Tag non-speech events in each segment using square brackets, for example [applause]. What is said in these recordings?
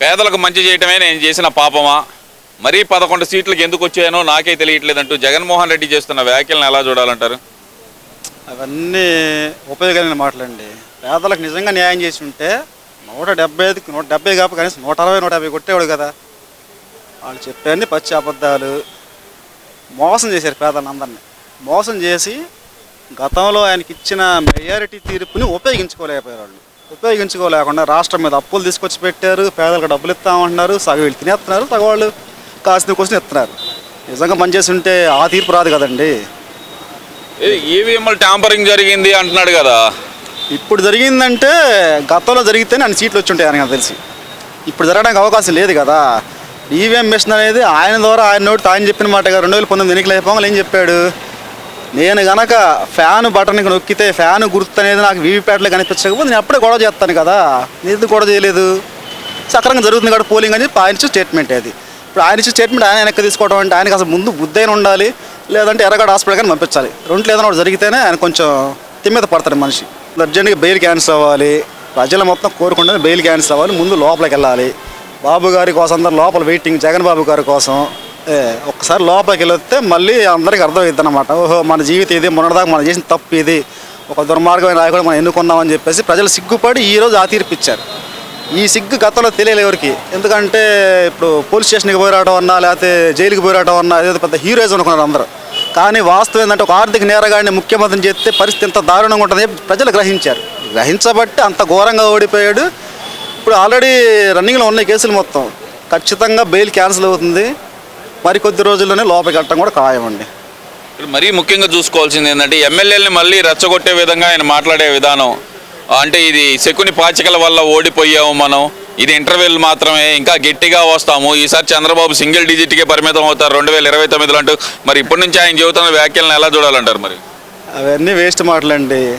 పేదలకు మంచి చేయటమే నేను చేసిన పాపమా? మరీ పదకొండు సీట్లకు ఎందుకు వచ్చాయనో నాకే తెలియట్లేదంటూ జగన్మోహన్ రెడ్డి చేస్తున్న వ్యాఖ్యలను ఎలా చూడాలంటారు? అవన్నీ ఉపయోగమైన మాటలండి. పేదలకు నిజంగా న్యాయం చేసి ఉంటే నూట డెబ్బై ఐదుకి నూట డెబ్బై కాపు కనీసం నూట అరవై నూట యాభై కొట్టేవాడు కదా. వాళ్ళు చెప్పేది పచ్చి అబద్ధాలు. మోసం చేశారు పేదలందరినీ మోసం చేసి గతంలో ఆయనకి ఇచ్చిన మెజారిటీ తీర్పుని ఉపయోగించుకోలేకపోయారు వాళ్ళు ఉపయోగించుకోలేకుండా రాష్ట్రం మీద అప్పులు తీసుకొచ్చి పెట్టారు పేదలకు డబ్బులు ఇస్తామంటున్నారు సగం వీళ్ళు తినేస్తున్నారు సగం వాళ్ళు కాసిన కోసం ఇస్తున్నారు. నిజంగా పనిచేసి ఉంటే ఆ తీర్పు రాదు కదండి. ఈవీఎంలు ట్యాంపరింగ్ జరిగింది అంటున్నాడు కదా. ఇప్పుడు జరిగిందంటే గతంలో జరిగితేనే అన్ని సీట్లు వచ్చి ఉంటాయి నాకు తెలిసి. ఇప్పుడు జరగడానికి అవకాశం లేదు కదా. ఈవీఎం మిషన్ అనేది ఆయన ద్వారా ఆయన నోటి ఆయన చెప్పిన మాటగా రెండు వేల పంతొమ్మిది ఎన్నికలు అయిపోగానే ఏం చెప్పాడు? నేను గనక ఫ్యాన్ బటన్కి నొక్కితే ఫ్యాన్ గుర్తు అనేది నాకు వీవీప్యాట్లో కనిపించకపోతే నేను అప్పుడే గొడవ చేస్తాను కదా. నేను గొడవ చేయలేదు? సక్రంగా జరుగుతుంది కాబట్టి పోలింగ్ అని చెప్పి ఆయన ఇచ్చే స్టేట్మెంట్ అది. ఇప్పుడు ఆయన ఇచ్చే స్టేట్మెంట్ ఆయన వెనక్కి తీసుకోవడం అంటే ఆయనకి అసలు ముందు బుద్ధైన ఉండాలి లేదంటే ఎర్రగడ హాస్పిటల్ కానీ పంపించాలి. రెండు ఏదైనా ఒకటి జరిగితేనే ఆయన కొంచెం తిమ్మిద పడతాడు మనిషి. అర్జెంట్గా బెయిల్ క్యాన్సిల్ అవ్వాలి. ప్రజలు మొత్తం కోరుకుంటే బెయిల్ క్యాన్సిల్ అవ్వాలి. ముందు లోపలికి వెళ్ళాలి. బాబు గారి కోసం అందరు లోపల వెయిటింగ్ జగన్ బాబు గారి కోసం. ఒక్కసారి లోపలికి వెళితే మళ్ళీ అందరికీ అర్థమవుతుంది అనమాట ఓహో మన జీవితం ఇది మొన్నటిదాకా మనం చేసిన తప్పు ఇది. ఒక దుర్మార్గమైన నాయకుడు మనం ఎన్నుకున్నామని చెప్పేసి ప్రజలు సిగ్గుపడి ఈ రోజు ఆ తీర్పిచ్చారు ఈ సిగ్గు గతంలో తెలియలే ఎవరికి. ఎందుకంటే ఇప్పుడు పోలీస్ స్టేషన్కి పోయి రావడం అన్నా లేకపోతే జైలుకి పోయి రావడం అన్నా ఏదో పెద్ద హీరోయిజం అనుకున్నారు అందరూ. కానీ వాస్తవం ఏంటంటే ఒక ఆర్థిక నేరగాడిని ముఖ్యమంత్రిని చేస్తే పరిస్థితి ఎంత దారుణంగా ఉంటుంది ప్రజలు గ్రహించారు. గ్రహించబట్టి అంత ఘోరంగా ఓడిపోయాడు. ఇప్పుడు ఆల్రెడీ రన్నింగ్లో ఉన్నాయి కేసులు మొత్తం. ఖచ్చితంగా బెయిల్ క్యాన్సిల్ అవుతుంది. మరి కొద్ది రోజుల్లోనే వెళ్ళటం కూడా ఖాయమండి. మరీ ముఖ్యంగా చూసుకోవాల్సింది ఏంటంటే ఎమ్మెల్యేలని మళ్ళీ రెచ్చగొట్టే విధంగా ఆయన మాట్లాడే విధానం. అంటే ఇది శకుని పాచికల వల్ల ఓడిపోయాము మనం. ఇది ఇంటర్వెల్ మాత్రమే. ఇంకా గట్టిగా వస్తాము. ఈసారి చంద్రబాబు సింగిల్ డిజిట్కే పరిమితం అవుతారు. రెండు వేల ఇరవై తొమ్మిదిలో అంటూ. మరి ఇప్పటి నుంచి ఆయన చెబుతున్న వ్యాఖ్యలను ఎలా చూడాలంటారు మరి? అవన్నీ వేస్ట్ మాటలండి.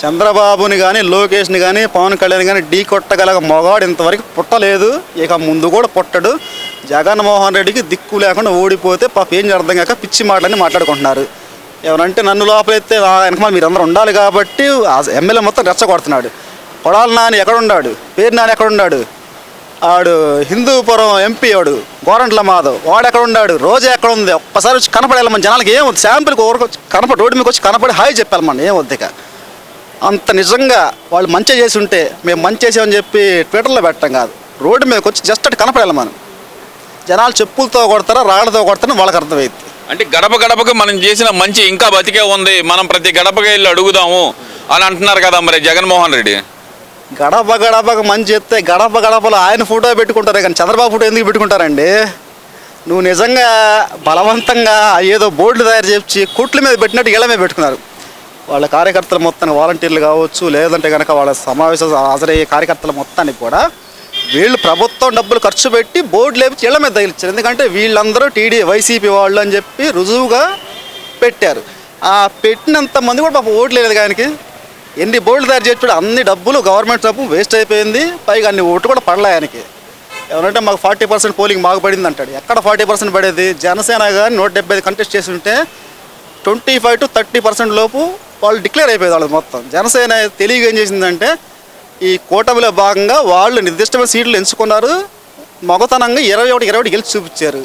చంద్రబాబుని కానీ లోకేష్ని కానీ పవన్ కళ్యాణ్ కానీ ఢీ కొట్టగలగ మగాడు ఇంతవరకు పుట్టలేదు. ఇక ముందు కూడా పుట్టడు. జగన్మోహన్ రెడ్డికి దిక్కు లేకుండా ఓడిపోతే పాప ఏం అర్థం కాక పిచ్చి మాటలని మాట్లాడుకుంటున్నారు. ఎవరంటే నన్ను లోపలైతే వెనక మీరందరూ ఉండాలి కాబట్టి ఎమ్మెల్యే మొత్తం రెచ్చగొడుతున్నాడు. కొడాల నాని ఎక్కడున్నాడు పేరు నాని ఎక్కడున్నాడు ఆడు హిందూపురం ఎంపీ వాడు గోరంట్ల మాధవ్. వాడు ఎక్కడ ఉన్నాడు రోజా ఎక్కడ ఉంది ఒక్కసారి వచ్చి కనపడేయాలి మన జనాలకి. ఏమొద్దు? శాంపుల్కి ఊరికి కనపడి రోడ్డు మీకు వచ్చి కనపడి హాయ్ చెప్పాలి మన. ఏమొద్దు ఇక? అంత నిజంగా వాళ్ళు మంచి చేసి ఉంటే మేము మంచి చేసామని చెప్పి ట్విట్టర్లో పెట్టడం కాదు. రోడ్డు మీదకి వచ్చి జస్ట్ అటు కనపడాలి మనం. జనాలు చెప్పులతో కొడతారా రాళ్ళతో కొడతారని వాళ్ళకి అర్థమైంది అంటే గడప గడపకి మనం చేసిన మంచి ఇంకా బతికే ఉంది. మనం ప్రతి గడపకి వెళ్ళి అడుగుదాము అని అంటున్నారు కదా మరి జగన్మోహన్ రెడ్డి. గడప గడపకు మంచి చెప్తే గడప గడపలో ఆయన ఫోటో పెట్టుకుంటారే కానీ చంద్రబాబు ఫోటో ఎందుకు పెట్టుకుంటారండి? నువ్వు నిజంగా బలవంతంగా ఏదో బోర్డులు తయారు చేసి కుట్ల మీద పెట్టినట్టు ఇళ్ళ మీద పెట్టుకున్నారు. వాళ్ళ కార్యకర్తలు మొత్తాన్ని వాలంటీర్లు కావచ్చు లేదంటే కనుక వాళ్ళ సమావేశ హాజరయ్యే కార్యకర్తల మొత్తానికి కూడా వీళ్ళు ప్రభుత్వం డబ్బులు ఖర్చు పెట్టి బోర్డు లేపి ఇళ్ళ మీద తగిలిచ్చారు ఎందుకంటే వీళ్ళందరూ టీడీ వైసీపీ వాళ్ళు అని చెప్పి రుజువుగా పెట్టారు. ఆ పెట్టినంత మంది కూడా పాపం ఓట్లు లేదు ఆయనకి. ఎన్ని బోర్డులు తయారు చేసి అన్ని డబ్బులు గవర్నమెంట్ డబ్బు వేస్ట్ అయిపోయింది. పైగా అన్ని ఓట్లు కూడా పడలే ఆయనకి. ఎవరంటే మాకు ఫార్టీ పర్సెంట్ పోలింగ్ మాకు పడింది అంటాడు. ఎక్కడ ఫార్టీ పర్సెంట్ పడేది? జనసేన కానీ నూట డెబ్బై ఐదు కంటెస్ట్ చేసి ఉంటే twenty five to thirty percent లోపు వాళ్ళు డిక్లేర్ అయిపోయేది వాళ్ళు మొత్తం. జనసేన తెలియగా ఏం చేసిందంటే ఈ కూటమిలో భాగంగా వాళ్ళు నిర్దిష్టమైన సీట్లు ఎంచుకున్నారు. మగతనంగా ఇరవై ఒకటి ఇరవై ఒకటి గెలిచి చూపించారు.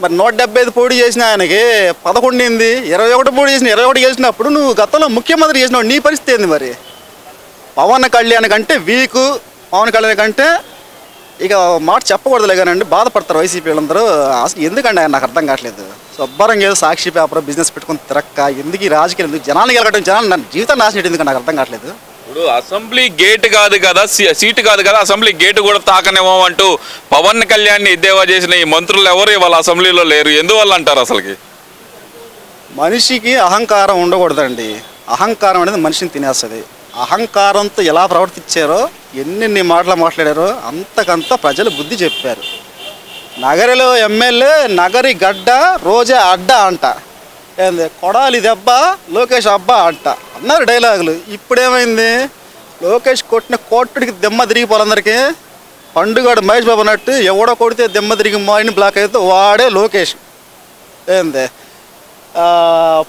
మరి నూట డెబ్బై ఐదు పోటీ చేసిన ఆయనకి పదకొండు ఏంది? ఇరవై ఒకటి పోటీ చేసిన ఇరవై ఒకటి గెలిచినప్పుడు నువ్వు గతంలో ముఖ్యమంత్రి చేసినావు నీ పరిస్థితి ఏంది మరి? పవన్ కళ్యాణ్ కంటే వీకు పవన్ కళ్యాణ్ కంటే ఇక మాట చెప్పకూడదులే కానండి బాధపడతారు వైసీపీ వాళ్ళందరూ. అసలు ఎందుకండి ఆయన? నాకు అర్థం కావట్లేదు. శుభ్రంగా ఏదో సాక్షి పేపర్ బిజినెస్ పెట్టుకుని తిరక్క ఎందుకు ఈ రాజకీయాలు ఎందుకు జనాలు గెలకడం జనాలు నా జీవితం నాశనం ఎందుకు నాకు అర్థం కావట్లేదు? ఇప్పుడు అసెంబ్లీ గేట్ కాదు కదా సీటు కాదు కదా అసెంబ్లీ గేట్ కూడా తాకనివ్వమంటూ పవన్ కళ్యాణ్ ఎద్దేవా చేసిన ఈ మంత్రులు ఎవరు ఇవాళ అసెంబ్లీలో లేరు? ఎందువల్ల అంటారు అసలుకి? మనిషికి అహంకారం ఉండకూడదండి. అహంకారం అనేది మనిషిని తినేస్తుంది. అహంకారంతో ఎలా ప్రవర్తించారో ఎన్నెన్ని మాటలు మాట్లాడారో అంతకంత ప్రజలు బుద్ధి చెప్పారు. నగరిలో ఎమ్మెల్యే నగరి గడ్డ రోజే అడ్డ అంట. ఏంది? కొడాలి దెబ్బ లోకేష్ అబ్బా అంట. అన్నారు డైలాగులు. ఇప్పుడేమైంది? లోకేష్ కొట్టిన కోట్టుడికి దెమ్మ తిరిగిపోవాలందరికీ పండుగాడు మహేష్ బాబు అన్నట్టు ఎవడో కొడితే దెమ్మ తిరిగి మైండ్ బ్లాక్ అయితే వాడే లోకేష్. ఏంది?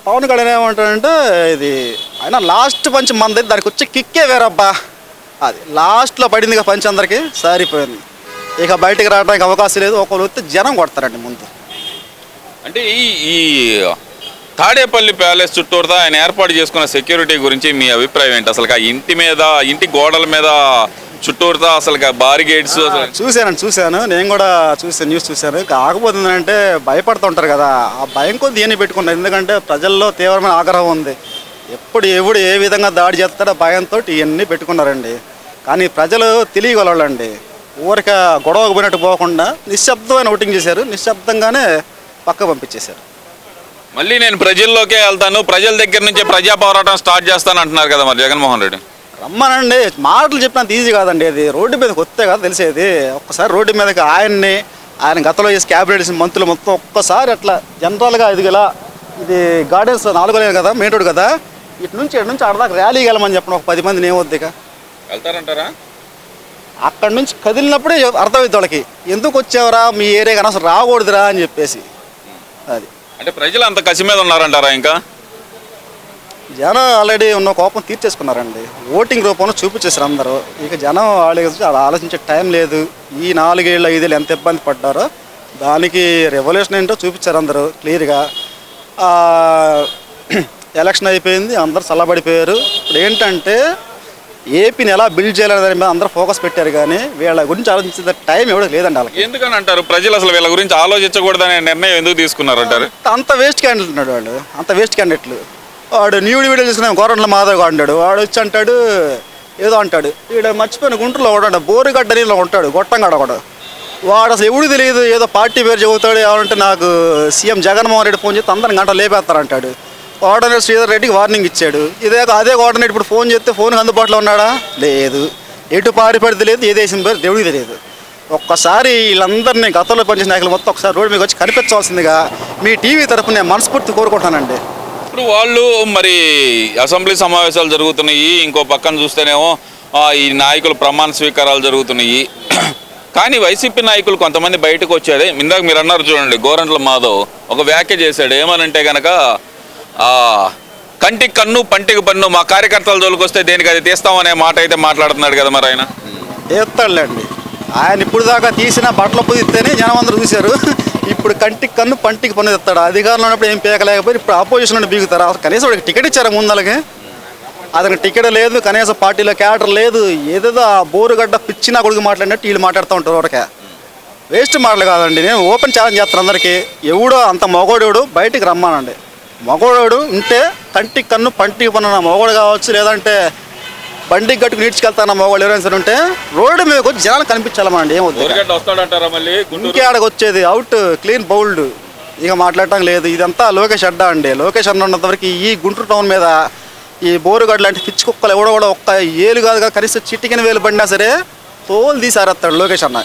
పవన్ కళ్యాణ్ ఏమంటాడంటే ఇది ఆయన లాస్ట్ పంచ్ మంది దానికి వచ్చి కిక్కే వేరబ్బా. అది లాస్ట్లో పడింది పంచ్ అందరికీ. సారిపోయింది. ఇక బయటికి రావడానికి అవకాశం లేదు. ఒకరు వస్తే జనం కొడతారండి ముందు. అంటే ఈ ఈ తాడేపల్లి ప్యాలెస్ చుట్టూరుతా ఆయన ఏర్పాటు చేసుకున్న సెక్యూరిటీ గురించి మీ అభిప్రాయం ఏంటి? అసలు ఆ ఇంటి మీద ఇంటి గోడల మీద చుట్టూరుతా అసలు బారిగేట్స్ చూశానండి చూశాను. నేను కూడా చూసాను న్యూస్ చూశాను. కాకపోతే ఏంటంటే భయపడుతుంటారు కదా. ఆ భయం కొద్ది ఇవన్నీ పెట్టుకున్నారు. ఎందుకంటే ప్రజల్లో తీవ్రమైన ఆగ్రహం ఉంది. ఎప్పుడు ఎవడు ఏ విధంగా దాడి చేస్తాడో భయంతో ఇవన్నీ పెట్టుకున్నారండి. కానీ ప్రజలు తెలియగలండి ఊరిక గొడవకు పోయినట్టు పోకుండా నిశ్శబ్దమైన ఓటింగ్ చేశారు. నిశ్శబ్దంగానే పక్క పంపించేశారు. మళ్ళీ నేను ప్రజల్లోకే వెళ్తాను. ప్రజల దగ్గర నుంచే ప్రజా పోరాటం స్టార్ట్ చేస్తాను అంటున్నారు కదా మరి జగన్మోహన్ రెడ్డి. రమ్మనండి. మాటలు చెప్పినంత ఈజీ కాదండి అది రోడ్డు మీదకి వస్తే కదా తెలిసేది. ఒక్కసారి రోడ్డు మీదకి ఆయన్ని ఆయన గతంలో చేసి క్యాబినెట్ మంత్రులు మొత్తం ఒక్కసారి అట్లా జనరల్గా ఇది ఇలా ఇది గార్డెన్స్ నాలుగో లేదు కదా మెయిన్ రోడ్ కదా. ఇటు నుంచి ఇటు నుంచి ఆడదాకా ర్యాలీ వెళ్ళమని చెప్పండి. ఒక పది మందిని ఏమొద్ది ఇక వెళ్తారంటారా? అక్కడి నుంచి కదిలినప్పుడే అర్థమైంది వాళ్ళకి. ఎందుకు వచ్చావరా? మీ ఏరియాకి అనవసరం రాకూడదురా అని చెప్పేసి. అది. అంటే ప్రజలు అంత కసి మీద ఉన్నారంటారా ఇంకా? జనం ఆల్రెడీ ఉన్న కోపం తీర్చేసుకున్నారండి. ఓటింగ్ రూపంలో చూపించేసారు అందరూ. ఇక జనం అలా ఆలోచించే టైం లేదు. ఈ నాలుగేళ్ళు ఐదేళ్ళు ఎంత ఇబ్బంది పడ్డారో దానికి రెవల్యూషన్ ఏంటో చూపించారు అందరూ క్లియర్గా. ఎలక్షన్ [clears throat] అయిపోయింది అందరూ చల్లబడిపోయారు ఇప్పుడు ఏంటంటే ఏపీని ఎలా బిల్డ్ చేయాలనే దాని మీద అందరూ ఫోకస్ పెట్టారు కానీ వీళ్ళ గురించి ఆలోచించే టైం ఎవడో లేదండి వాళ్ళకి. ఎందుకని అంటారు? ప్రజలు అసలు వీళ్ళ గురించి ఆలోచించకూడదనే నిర్ణయం ఎందుకు తీసుకున్నారంటారు అంత వేస్ట్ క్యాండిడేట్ ఉన్నాడు వాడు. అంత వేస్ట్ క్యాండిడేట్లు వాడు న్యూడ్ వీడియో చూసిన గోరంట్ల మాధవ్ అంటాడు. వాడు వచ్చి అంటాడు ఏదో అంటాడు. వీడు మర్చిపోయిన గుంటూరులో ఉంటాడు బోరుగడ్డ నీళ్ళు ఉంటాడు గొట్టంగాడ ఒకడు వాడు అసలు ఎవడు తెలియదు ఏదో పార్టీ పేరు చెబుతాడు ఏమంటే నాకు సీఎం జగన్మోహన్ రెడ్డి ఫోన్ చేస్తే అందరిని గంట లేపేస్తారంటాడు. కోఆర్డినేటర్ శ్రీధర్ రెడ్డికి వార్నింగ్ ఇచ్చాడు. ఇదే అదే కోఆర్డినేటర్ ఇప్పుడు ఫోన్ చేస్తే ఫోన్ అందుబాటులో ఉన్నాడా? లేదు. ఎటు పారిపడి తెలియదు ఏ దేశం పేరు దేవుడికి తెలియదు. ఒక్కసారి వీళ్ళందరినీ గతంలో పనిచేసిన నాయకులు మొత్తం ఒకసారి రోడ్డు మీకు వచ్చి కనిపించవలసిందిగా మీ టీవీ తరపున నేను మనస్ఫూర్తి కోరుకుంటానండి ఇప్పుడు వాళ్ళు మరి అసెంబ్లీ సమావేశాలు జరుగుతున్నాయి ఇంకో పక్కన చూస్తేనేమో ఈ నాయకులు ప్రమాణ స్వీకారాలు జరుగుతున్నాయి. కానీ వైసీపీ నాయకులు కొంతమంది బయటకు వచ్చారు. ఇందాక మీరు అన్నారు చూడండి గోరంట్ల మాధవ్ ఒక వ్యాఖ్య చేశాడు. ఏమనంటే కనుక కంటికి కన్ను పంటికి పన్ను మా కార్యకర్తల జోలికి వస్తే దేనికి అది తీస్తామనే మాట అయితే మాట్లాడుతున్నాడు కదా మరి ఆయన? తీస్తాడులేండి. ఆయన ఇప్పుడు దాకా తీసిన బట్టలు పుదిస్తేనే జనం అందరూ చూశారు. ఇప్పుడు కంటికి కన్ను పంటికి పన్ను తెస్తాడు? అధికారంలో ఉన్నప్పుడు ఏం పీకలేకపోయి ఇప్పుడు ఆపోజిషన్ నుండి బీగుతారు? కనీసం వాడికి టికెట్ ఇచ్చారు ముందలకి? అతనికి టికెట్ లేదు కనీసం పార్టీలో క్యాడర్ లేదు. ఏదేదో ఆ బోరుగడ్డ పిచ్చిన కొడుకు మాట్లాడినట్టు వీళ్ళు మాట్లాడుతూ ఉంటారు ఒకటే వేస్ట్ మాటలు కాదండి. నేను ఓపెన్ ఛాలెంజ్ చేస్తాను అందరికీ. ఎవడో అంత మగోడోడు బయటికి రమ్మానండి. మగోడోడు ఉంటే కంటికి కన్ను పంటికి పన్ను మగోడు కావచ్చు లేదంటే బండికి గట్టుకు నీడ్చుకెళ్తాను మగవాళ్ళు ఎవరైనా సరే ఉంటే రోడ్డు మీద వచ్చి జనాలు కనిపించాలమండి ఏమవుతుంది ఇంకే ఆడకు వచ్చేది అవుట్ క్లీన్ బౌల్డ్. ఇక మాట్లాడటం లేదు ఇదంతా లోకేష్ అడ్డా అండి. లోకేష్ అన్న ఉన్నంత వరకు ఈ గుంటూరు టౌన్ మీద ఈ బోరుగడ్డ లాంటి పిచ్చి కుక్కలు ఎవడో కూడా ఒక్క ఏలు కాదు కదా కనీసం చిటికిన వేలు పడినా సరే తోలు తీసారేస్తాడు లోకేష్ అన్న.